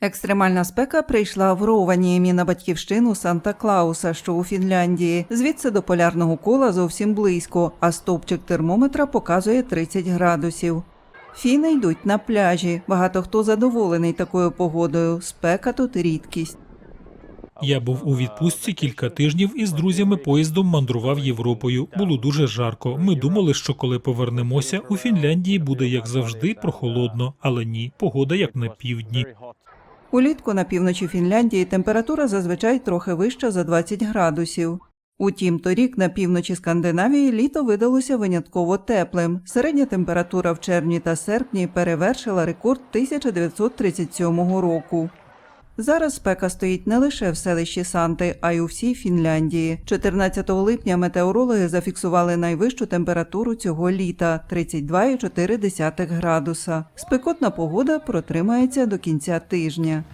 Екстремальна спека прийшла в Рованіємі на батьківщину Санта Клауса, що у Фінляндії. Звідси до полярного кола зовсім близько, а стовпчик термометра показує 30 градусів. Фіни йдуть на пляжі. Багато хто задоволений такою погодою. Спека тут рідкість. Я був у відпустці кілька тижнів і з друзями поїздом мандрував Європою. Було дуже жарко. Ми думали, що коли повернемося, у Фінляндії буде як завжди прохолодно, але ні, погода як на півдні. Улітку на півночі Фінляндії температура зазвичай трохи вища за 20 градусів. Утім, торік на півночі Скандинавії літо видалося винятково теплим. Середня температура в червні та серпні перевершила рекорд 1937 року. Зараз спека стоїть не лише в селищі Санти, а й у всій Фінляндії. 14 липня метеорологи зафіксували найвищу температуру цього літа 32,4 градуса. Спекотна погода протримається до кінця тижня.